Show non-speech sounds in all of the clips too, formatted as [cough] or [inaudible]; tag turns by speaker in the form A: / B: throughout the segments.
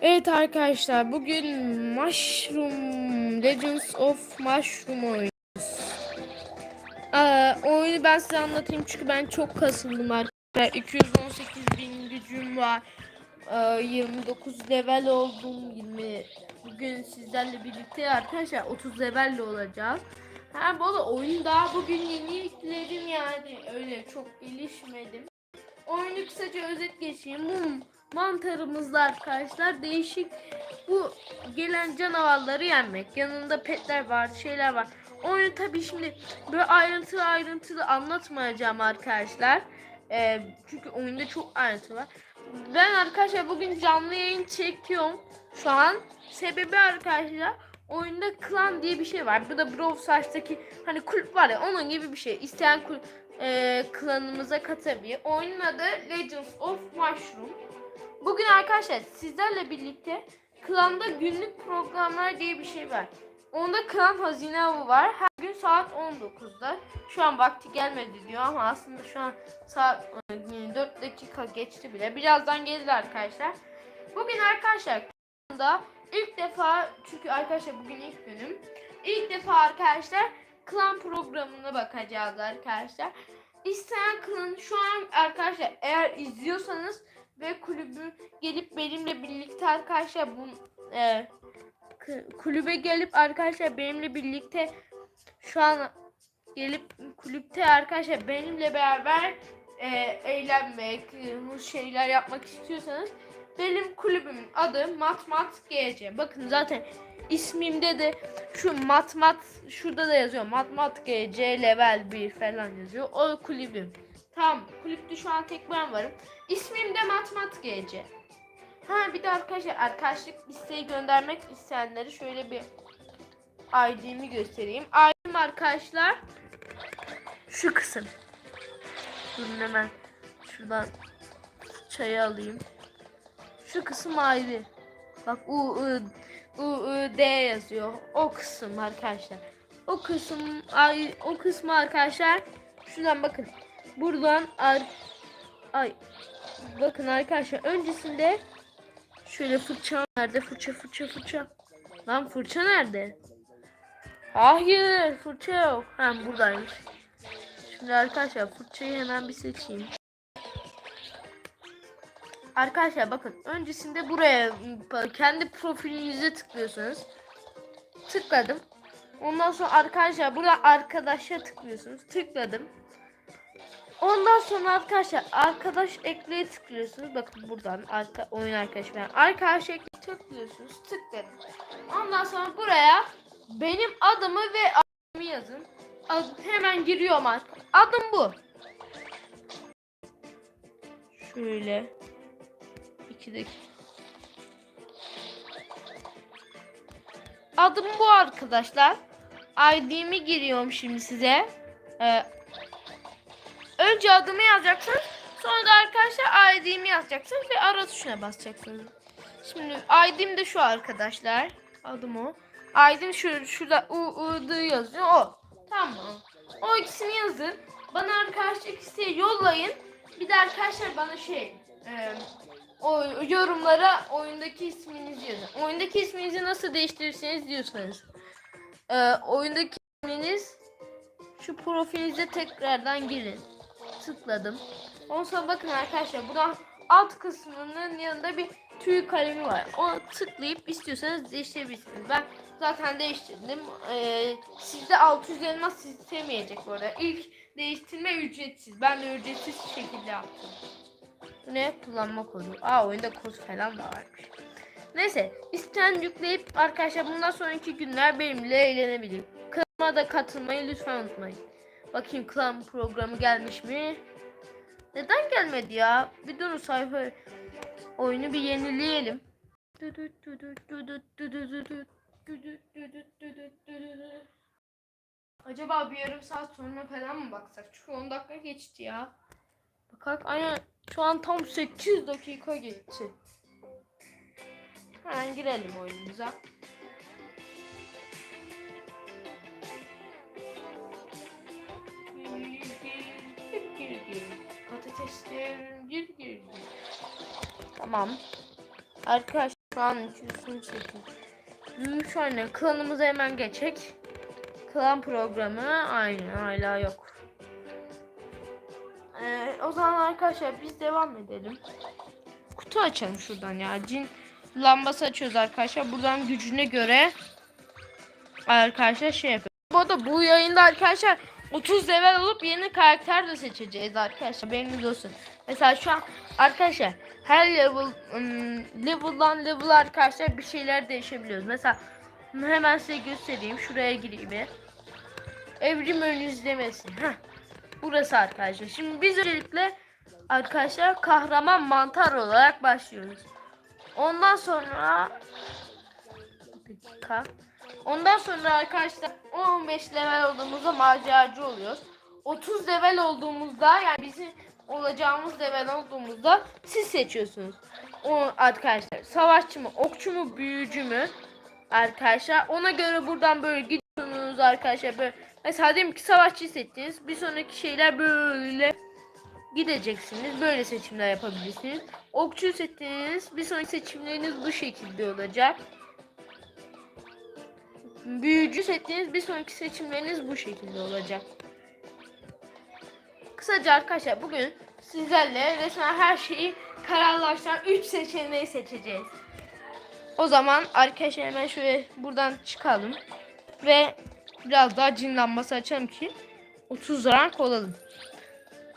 A: Evet arkadaşlar bugün Mushroom Legends of Mushroom oynuyoruz. Ee, oyunu ben size anlatayım çünkü ben çok kasıldım arkadaşlar. 218 bin gücüm var. Ee, 29 level oldum. 20 bugün sizlerle birlikte arkadaşlar 30 level olacağız. Ha bu arada oyun daha bugün yeni yükledim yani öyle çok gelişmedim. Oyunu kısaca özet geçeyim. Mum mantarımızla arkadaşlar değişik bu gelen canavarları yenmek. Yanında petler var, şeyler var. Oyunu tabii şimdi böyle ayrıntılı ayrıntılı anlatmayacağım arkadaşlar. Ee, çünkü oyunda çok ayrıntı var. Ben arkadaşlar bugün canlı yayın çekiyorum. Şu an sebebi arkadaşlar oyunda klan diye bir şey var. Bu da Brawl hani kulüp var ya onun gibi bir şey. İsteyen kulüp e, klanımıza katabilir. Oyunun adı Legends of Mushroom. Bugün arkadaşlar sizlerle birlikte klanda günlük programlar diye bir şey var. Onda klan hazine avı var. Her gün saat 19'da. Şu an vakti gelmedi diyor ama aslında şu an saat e, 4 dakika geçti bile. Birazdan gelir arkadaşlar. Bugün arkadaşlar klanda ilk defa çünkü arkadaşlar bugün ilk günüm. İlk defa arkadaşlar klan programına bakacağız arkadaşlar. İsteyen klan şu an arkadaşlar eğer izliyorsanız ve kulübü gelip benimle birlikte arkadaşlar bu e, kulübe gelip arkadaşlar benimle birlikte şu an gelip kulüpte arkadaşlar benimle beraber e, eğlenmek, bu şeyler yapmak istiyorsanız benim kulübümün adı Mat Mat GC. Bakın zaten ismimde de şu Mat Mat şurada da yazıyor. Mat Mat GC level 1 falan yazıyor. O kulübüm. Tamam kulüpte şu an tek ben varım. İsmim de Matmat GC. Ha bir de arkadaşlar arkadaşlık isteği göndermek isteyenleri şöyle bir ID'mi göstereyim. ID'm arkadaşlar şu kısım. Durun hemen şuradan çayı alayım. Şu kısım ID. Bak U I U I D yazıyor. O kısım arkadaşlar. O kısım ay o kısmı arkadaşlar şuradan bakın. Buradan ar ay. Bakın arkadaşlar öncesinde şöyle fırça nerede? Fırça fırça fırça. Lan fırça nerede? Hayır fırça yok. Ha buradaymış. Şimdi arkadaşlar fırçayı hemen bir seçeyim. Arkadaşlar bakın öncesinde buraya kendi profilinize tıklıyorsunuz. Tıkladım. Ondan sonra arkadaşlar burada arkadaşa tıklıyorsunuz. Tıkladım Ondan sonra arkadaşlar arkadaş ekleye tıklıyorsunuz. Bakın buradan arka, oyun arkadaş ben. Arkadaş ekleye tıklıyorsunuz. Tıkladım. Ondan sonra buraya benim adımı ve adımı yazın. Ad, hemen giriyorum artık. Adım bu. Şöyle. iki dakika. Adım bu arkadaşlar. ID'mi giriyorum şimdi size. Ee, Önce adımı yazacaksınız. Sonra da arkadaşlar ID'mi yazacaksınız ve ara tuşuna basacaksınız. Şimdi ID'm de şu arkadaşlar. Adım o. ID'm şu, şurada U, U, D yazıyor. O. Tamam. O ikisini yazın. Bana arkadaşlık isteği yollayın. Bir de arkadaşlar bana şey e, o yorumlara oyundaki isminizi yazın. Oyundaki isminizi nasıl değiştirirseniz diyorsanız. E, oyundaki isminiz şu profilinize tekrardan girin tıkladım. Ondan bakın arkadaşlar buradan alt kısmının yanında bir tüy kalemi var. Onu tıklayıp istiyorsanız değiştirebilirsiniz. Ben zaten değiştirdim. Ee, sizde 600 elmas istemeyecek bu arada. İlk değiştirme ücretsiz. Ben de ücretsiz şekilde yaptım. Ne? Kullanma kodu. Aa oyunda kod falan da varmış. Neyse isteyen yükleyip arkadaşlar bundan sonraki günler benimle eğlenebilir. Kanalıma da katılmayı lütfen unutmayın. Bakayım klan programı gelmiş mi? Neden gelmedi ya? Bir durun sayfa oyunu bir yenileyelim. Acaba bir yarım saat sonra falan mı baksak? Çünkü 10 dakika geçti ya. Bakak aynen şu an tam 8 dakika geçti. Hemen girelim oyunumuza. Patateslerim gir gir. Tamam. Arkadaşlar Şu an 208. Büyümüş anne. Klanımıza hemen geçek. Klan programı aynı hala yok. Ee, o zaman arkadaşlar biz devam edelim. Kutu açalım şuradan ya. Cin lambası açıyoruz arkadaşlar. Buradan gücüne göre arkadaşlar şey yapıyor. Bu arada bu yayında arkadaşlar 30 level olup yeni karakter de seçeceğiz arkadaşlar. Benim olsun. Mesela şu an arkadaşlar her level ım, level'dan level arkadaşlar bir şeyler değişebiliyoruz. Mesela hemen size göstereyim. Şuraya gireyim bir. Evrim ön izlemesin. Heh. Burası arkadaşlar. Şimdi biz öncelikle arkadaşlar kahraman mantar olarak başlıyoruz. Ondan sonra bir. Ondan sonra arkadaşlar 15 level olduğumuzda maceracı oluyoruz. 30 level olduğumuzda yani bizim olacağımız level olduğumuzda siz seçiyorsunuz. O arkadaşlar savaşçı mı, okçu mu, büyücü mü? Arkadaşlar ona göre buradan böyle gidiyorsunuz arkadaşlar böyle. Mesela diyelim ki savaşçı seçtiniz. Bir sonraki şeyler böyle gideceksiniz. Böyle seçimler yapabilirsiniz. Okçu seçtiniz. Bir sonraki seçimleriniz bu şekilde olacak. Büyücü seçtiğiniz bir sonraki seçimleriniz bu şekilde olacak. Kısaca arkadaşlar bugün sizlerle resmen her şeyi kararlaştıran 3 seçeneği seçeceğiz. O zaman arkadaşlar hemen şöyle buradan çıkalım. Ve biraz daha cin lambası açalım ki 30 rank olalım.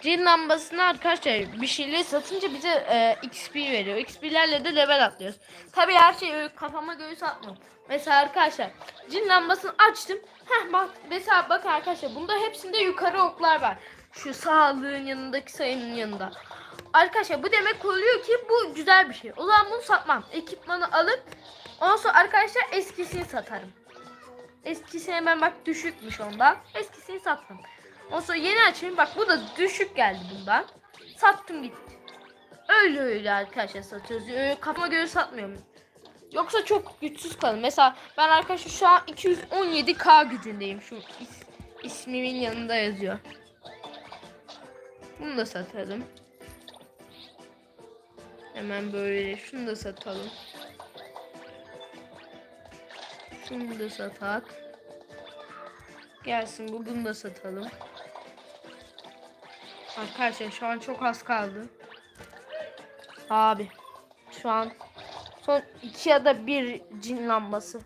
A: Cin lambasını arkadaşlar bir şeyleri satınca bize e, XP veriyor. XP'lerle de level atlıyoruz. Tabii her şeyi kafama göre satmam. Mesela arkadaşlar cin lambasını açtım. Heh bak mesela bakın arkadaşlar bunda hepsinde yukarı oklar var. Şu sağlığın yanındaki sayının yanında. Arkadaşlar bu demek oluyor ki bu güzel bir şey. O zaman bunu satmam. Ekipmanı alıp ondan sonra arkadaşlar eskisini satarım. Eskisi hemen bak düşükmüş ondan. Eskisini sattım. Ondan sonra yeni açayım. Bak bu da düşük geldi bundan. Sattım gitti. Öyle öyle arkadaşlar satıyoruz. Öyle kafama göre satmıyorum. Yoksa çok güçsüz kalın. Mesela ben arkadaşlar şu an 217k gücündeyim. Şu is- ismimin yanında yazıyor. Bunu da satalım. Hemen böyle şunu da satalım. Şunu da satak. Gelsin bu bunu da satalım. Arkadaşlar şu an çok az kaldı. Abi şu an son iki ya da bir cin lambası.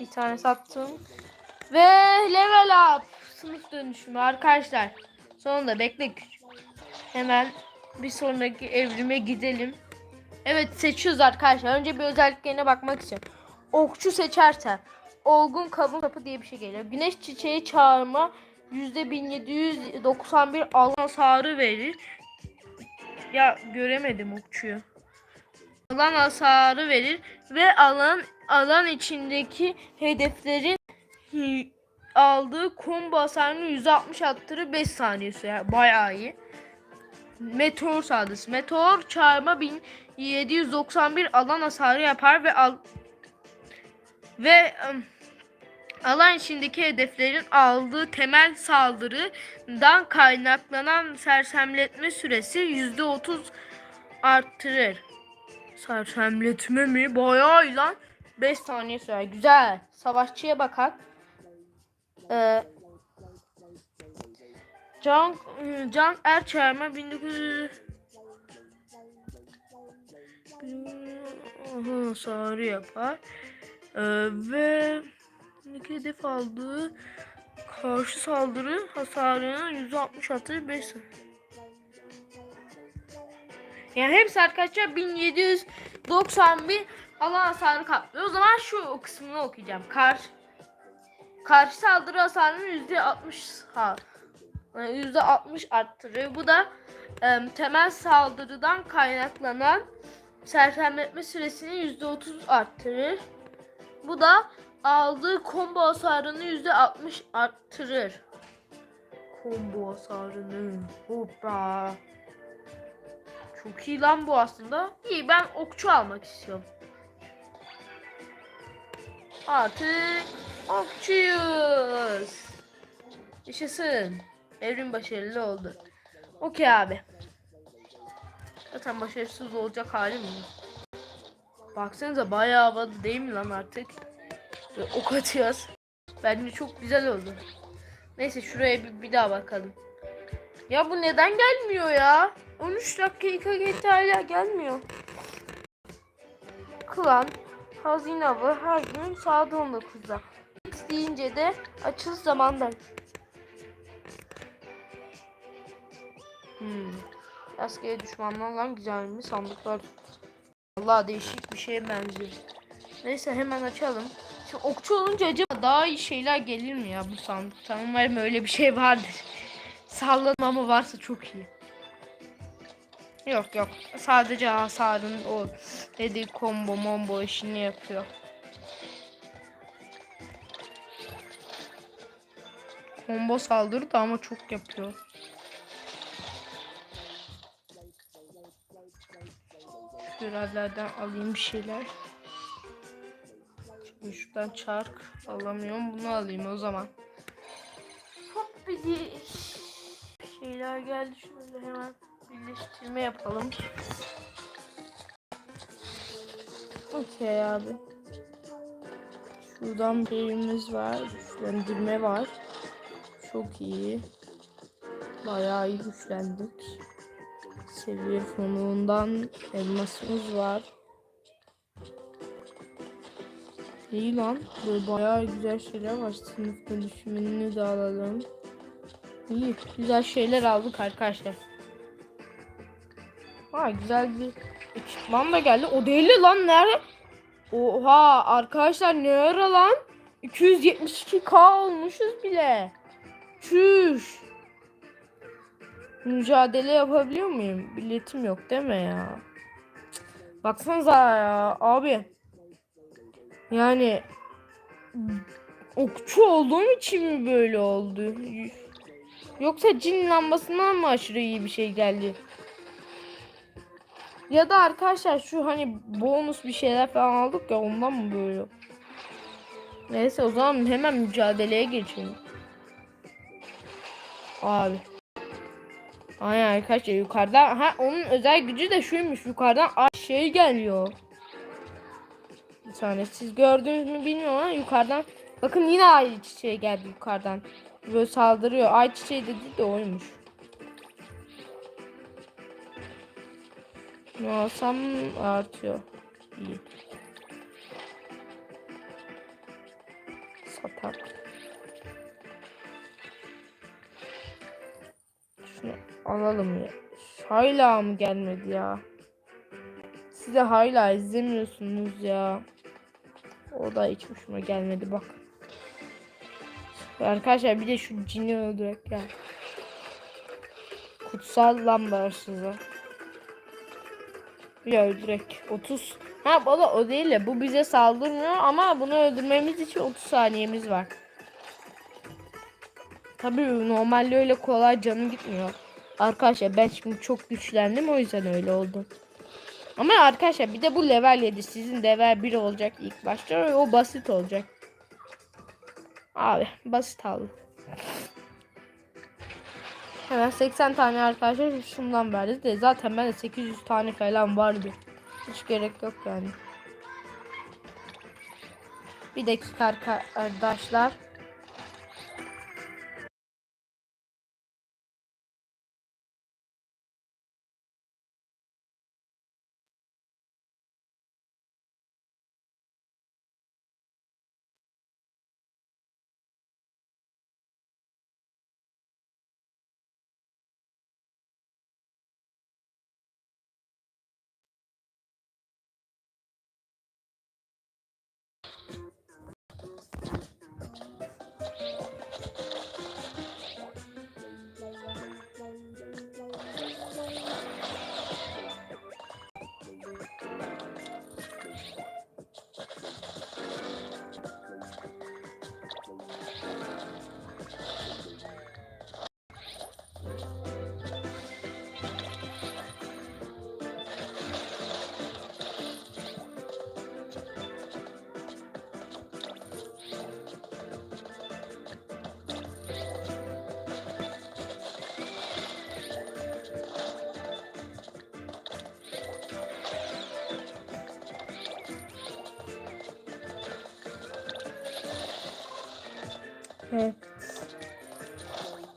A: Bir tane sattım. Ve level up. Sınıf dönüşümü arkadaşlar. Sonunda bekle. Hemen bir sonraki evrime gidelim. Evet seçiyoruz arkadaşlar. Önce bir özelliklerine bakmak istiyorum. Okçu seçersen olgun kabul kapı diye bir şey geliyor. Güneş çiçeği çağırma %1791 alan hasarı verir. Ya göremedim okçuyu. Alan hasarı verir ve alan alan içindeki hedeflerin aldığı combo hasarını %60 arttırır 5 saniye sürer. Bayağı iyi. Meteor saldırısı. Meteor çarpma 1791 alan hasarı yapar ve al ve alan içindeki hedeflerin aldığı temel saldırıdan kaynaklanan sersemletme süresi %30 arttırır. Sersemletme mi? Bayağı lan. 5 saniye sürer. Güzel. Savaşçıya bakak. Ee, Can, Can Erçelme 1900 Aha, sarı yapar. Ee, ve iki hedef aldığı karşı saldırı hasarının 160 atı 5 yani hepsi arkadaşlar 1791 alan hasarı kaplıyor. O zaman şu kısmını okuyacağım. Karşı karşı saldırı hasarının %60 ha %60 arttırıyor. Bu da e, temel saldırıdan kaynaklanan sersemletme süresini %30 arttırır. Bu da aldığı combo hasarını %60 arttırır. Combo hasarını. Hoppa. Çok iyi lan bu aslında. İyi ben okçu almak istiyorum. Artık okçuyuz. Yaşasın. Evrim başarılı oldu. Okey abi. Zaten başarısız olacak halim mi? Baksanıza bayağı havalı değil mi lan artık? Ve ok atıyoruz. Bence çok güzel oldu. Neyse şuraya bir, bir daha bakalım. Ya bu neden gelmiyor ya? 13 dakika geçti hala gelmiyor. Klan hazine avı her gün saat 19'da. X deyince de açıl zamanda. Hmm. Rastgele düşmanlarla güzel mi sandıklar? Allah değişik bir şeye benziyor. Neyse hemen açalım. Şimdi okçu olunca acaba daha iyi şeyler gelir mi ya bu sandıktan? Umarım öyle bir şey vardır. Sallanma varsa çok iyi. Yok yok. Sadece hasarın o dediği combo mombo işini yapıyor. Combo saldırı da ama çok yapıyor. Görevlerden alayım bir şeyler. Şimdi şuradan çark alamıyorum. Bunu alayım o zaman. Hop bir şeyler geldi. Şöyle hemen birleştirme yapalım. Okey abi. Şuradan birimiz var. Güçlendirme var. Çok iyi. Bayağı iyi güçlendik. Seviye fonundan elmasımız var. İyi lan. Böyle bayağı güzel şeyler var. Sınıf dönüşümünü de alalım. İyi. Güzel şeyler aldık arkadaşlar. Ha güzel bir ekipman da geldi. O değil lan nerede? Oha arkadaşlar ne ara lan? 272k olmuşuz bile. Çüş. Mücadele yapabiliyor muyum? Biletim yok değil mi ya? Baksanıza ya abi. Yani okçu olduğum için mi böyle oldu? Yoksa cin lambasından mı aşırı iyi bir şey geldi? Ya da arkadaşlar şu hani bonus bir şeyler falan aldık ya ondan mı böyle? Neyse o zaman hemen mücadeleye geçelim. Abi. Aynen arkadaşlar yukarıdan ha onun özel gücü de şuymuş yukarıdan şey geliyor. Bir saniye siz gördünüz mü bilmiyorum ama yukarıdan bakın yine ay çiçeği geldi yukarıdan. Böyle saldırıyor. Ay çiçeği dedi de oymuş. Ne alsam artıyor. İyi. Satak. Şunu alalım ya. Hala mı gelmedi ya? Size hala izlemiyorsunuz ya. O da hiç hoşuma gelmedi bak. Arkadaşlar bir de şu cini öldürek ya. Kutsal lamba size. Ya öldürek. 30. Ha baba o değil de bu bize saldırmıyor ama bunu öldürmemiz için 30 saniyemiz var. Tabii normalde öyle kolay canım gitmiyor. Arkadaşlar ben şimdi çok güçlendim o yüzden öyle oldu. Ama arkadaşlar bir de bu level 7 sizin level 1 olacak ilk başta o basit olacak. Abi basit aldım. Hemen 80 tane arkadaşlar şundan verdi de zaten ben de 800 tane falan vardı. Hiç gerek yok yani. Bir dakika arkadaşlar.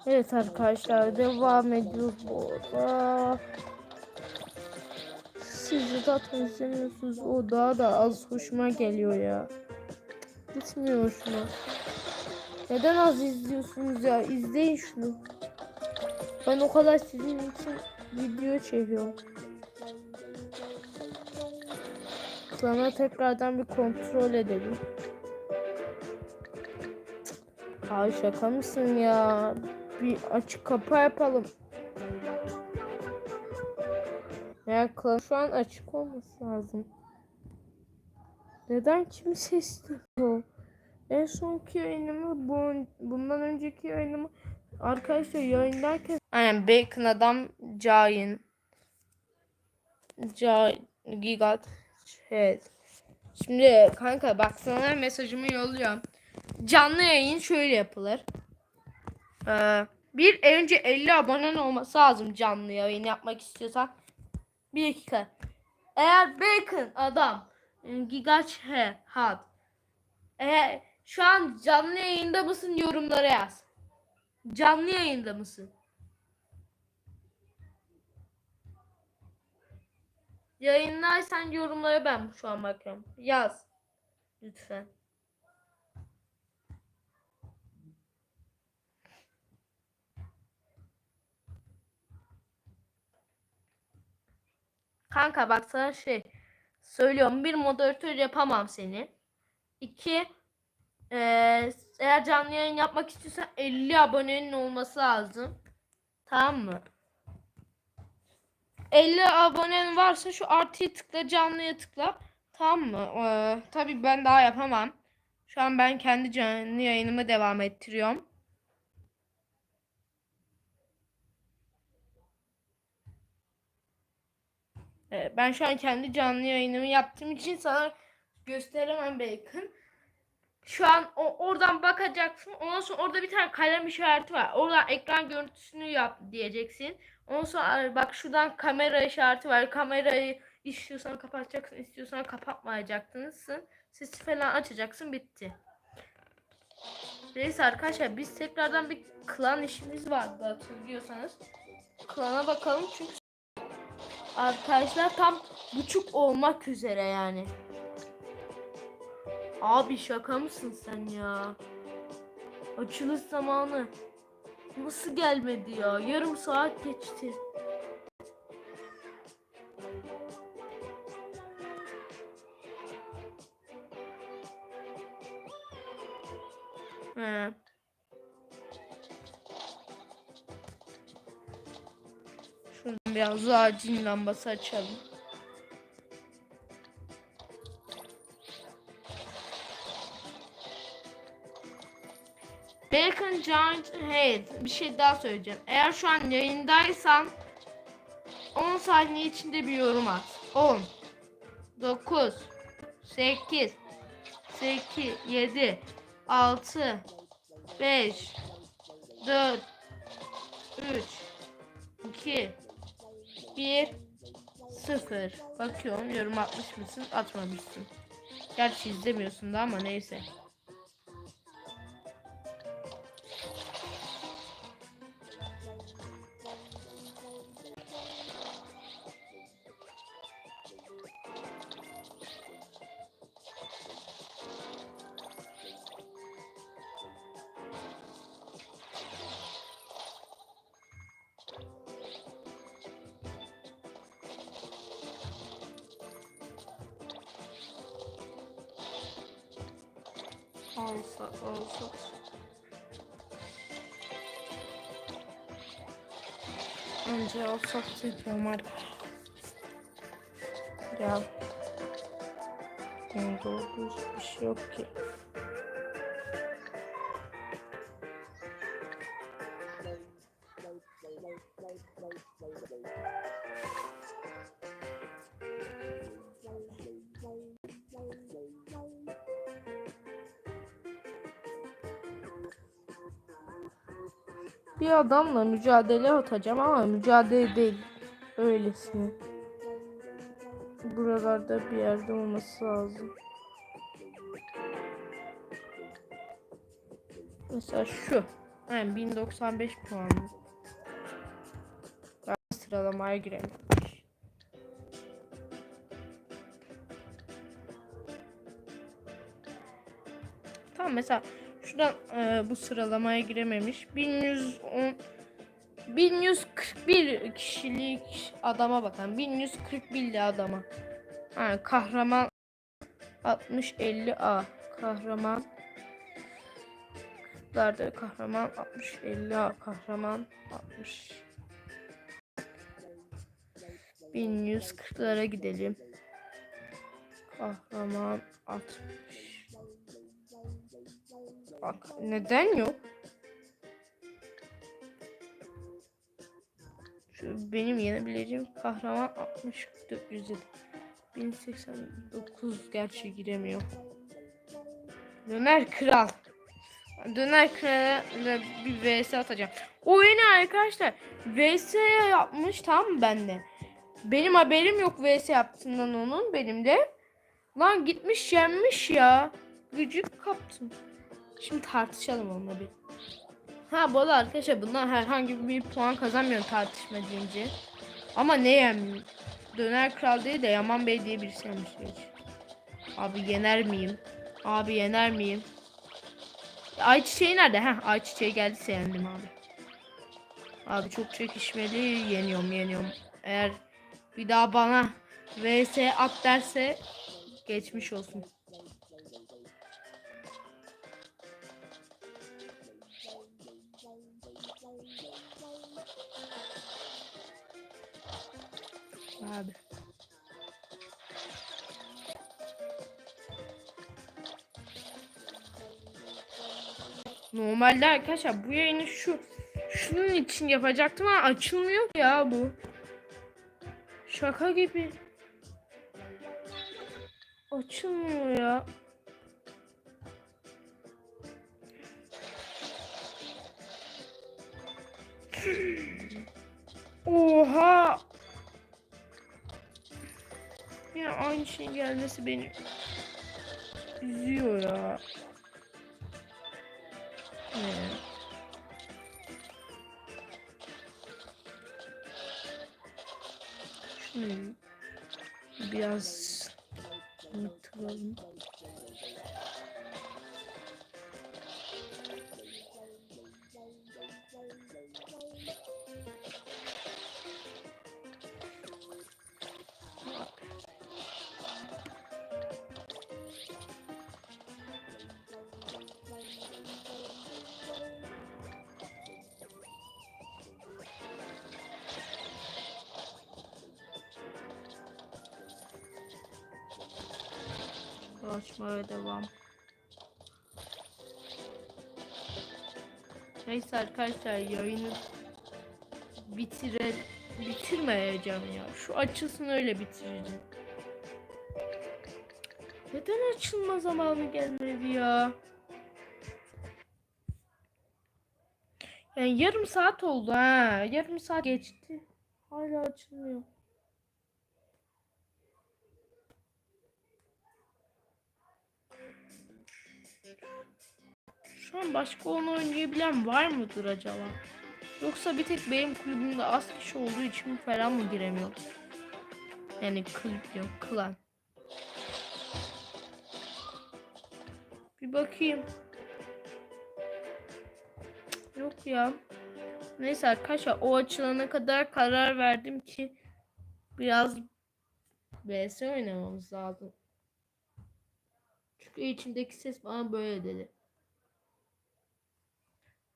A: Evet arkadaşlar devam ediyoruz bu arada. Siz de zaten izlemiyorsunuz. O daha da az hoşuma geliyor ya. Gitmiyor hoşuma. Neden az izliyorsunuz ya? İzleyin şunu. Ben o kadar sizin için video çekiyorum. Sonra tekrardan bir kontrol edelim. Ay şaka mısın ya? Bir açık kapı yapalım. Ya klan şu an açık olması lazım. Neden kimse istiyor? En sonki yayınımı bu, bundan önceki yayınımı arkadaşlar yayındayken Aynen Bacon adam Cain Ca Gigat Evet. Şimdi kanka bak sana mesajımı yolluyorum. Canlı yayın şöyle yapılır. Ee, bir önce 50 abonen olması lazım canlı yayın yapmak istiyorsan. Bir dakika. Eğer Bacon adam Gigaç he had. Eğer şu an canlı yayında mısın yorumlara yaz. Canlı yayında mısın? Yayındaysan yorumlara ben şu an bakıyorum. Yaz. Lütfen. Kanka bak sana şey söylüyorum. Bir moderatör yapamam seni. İki eee, eğer canlı yayın yapmak istiyorsan 50 abonenin olması lazım. Tamam mı? 50 abonen varsa şu artıya tıkla canlıya tıkla. Tamam mı? Ee, tabii ben daha yapamam. Şu an ben kendi canlı yayınımı devam ettiriyorum. Ben şu an kendi canlı yayınımı yaptığım için sana gösteremem Bacon. Şu an o, oradan bakacaksın. Ondan sonra orada bir tane kalem işareti var. Oradan ekran görüntüsünü yap diyeceksin. Ondan sonra bak şuradan kamera işareti var. Kamerayı istiyorsan kapatacaksın, istiyorsan kapatmayacaksın. Sesi falan açacaksın, bitti. Neyse arkadaşlar biz tekrardan bir klan işimiz vardı hatırlıyorsanız. Klana bakalım çünkü arkadaşlar tam buçuk olmak üzere yani. Abi şaka mısın sen ya? Açılış zamanı. Nasıl gelmedi ya? Yarım saat geçti. Biraz daha cin lambası açalım. Bacon Giant Head. Bir şey daha söyleyeceğim. Eğer şu an yayındaysan 10 saniye içinde bir yorum at. 10 9 8 8 7 6 5 4 3 2 1 0 Bakıyorum yorum atmış mısın? Atmamışsın. Gerçi izlemiyorsun da ama neyse. Olsa olsa. Önce olsa çekiyorum artık. Ya. Doğru bir şey yok ki. Adamla mücadele atacağım ama mücadele değil. Öylesine. Buralarda bir yerde olması lazım. Mesela şu. Yani 1095 puan. Daha sıralamaya girememiş. Tamam mesela şuradan e, bu sıralamaya girememiş. 1110 1141 kişilik adama bakalım. 1141 adama. Ha, kahraman 60 50 A. Kahraman Nerede kahraman 60 50 A. Kahraman 60 1140'lara gidelim. Kahraman 60 Bak neden yok? Şu benim yenebileceğim kahraman 60 407 1089 gerçi giremiyor. Döner kral. Döner kral'a bir vs atacağım. O yeni arkadaşlar vs yapmış tam bende? Benim haberim yok vs yaptığından onun benim de. Lan gitmiş yenmiş ya. Gıcık kaptım. Şimdi tartışalım onunla bir. Ha bu arada arkadaşlar bundan herhangi bir puan kazanmıyorum tartışma deyince. Ama ne yem? Döner Kral değil de Yaman Bey diye birisi yemiş. Abi yener miyim? Abi yener miyim? Ayçiçeği nerede? Heh ayçiçeği geldiyse yendim abi. Abi çok çekişmeli yeniyorum yeniyorum. Eğer bir daha bana vs at derse geçmiş olsun. Abi. Normalde arkadaşlar bu yayını şu şunun için yapacaktım ama açılmıyor ya bu. Şaka gibi. Açılmıyor ya. Oha. Ya aynı şeyin gelmesi beni üzüyor ya. Hmm. Şunu biraz unutturalım. Dolaşmaya devam. Neyse arkadaşlar yayını bitire bitirmeyeceğim ya. Şu açılsın öyle bitireceğim. Neden açılma zamanı gelmedi ya? Yani yarım saat oldu ha. Yarım saat geçti. Hala açılmıyor. Şu an başka onu oynayabilen var mıdır acaba? Yoksa bir tek benim kulübümde az kişi olduğu için falan mı giremiyor? Yani kulüp diyorum, klan. Bir bakayım. Yok ya. Neyse arkadaşlar o açılana kadar karar verdim ki biraz VS oynamamız lazım. Çünkü içimdeki ses bana böyle dedi.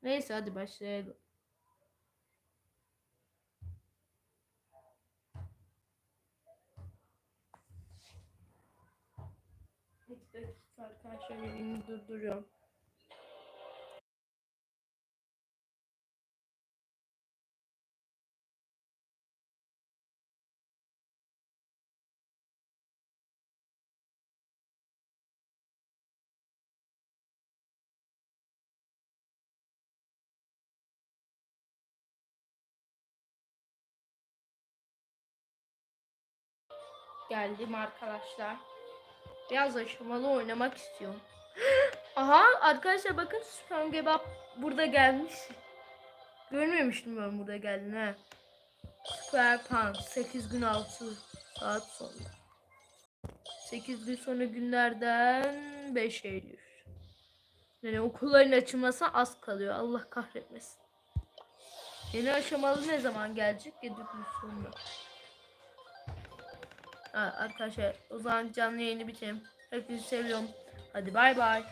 A: Neyse hadi başlayalım. Bir dakika arkadaşlar yayını durduruyorum. Geldim arkadaşlar. Biraz aşamalı oynamak istiyorum. [gasps] Aha arkadaşlar bakın Süper Kebap burada gelmiş. Görmemiştim ben burada geldiğini ha. Süper Pan 8 gün 6 saat sonra. 8 gün sonra günlerden 5 Eylül. Yani okulların açılmasına az kalıyor. Allah kahretmesin. Yeni aşamalı ne zaman gelecek? 7 gün sonra. Arkadaşlar o zaman canlı yayını bitirelim. Hepinizi seviyorum. Hadi bay bay.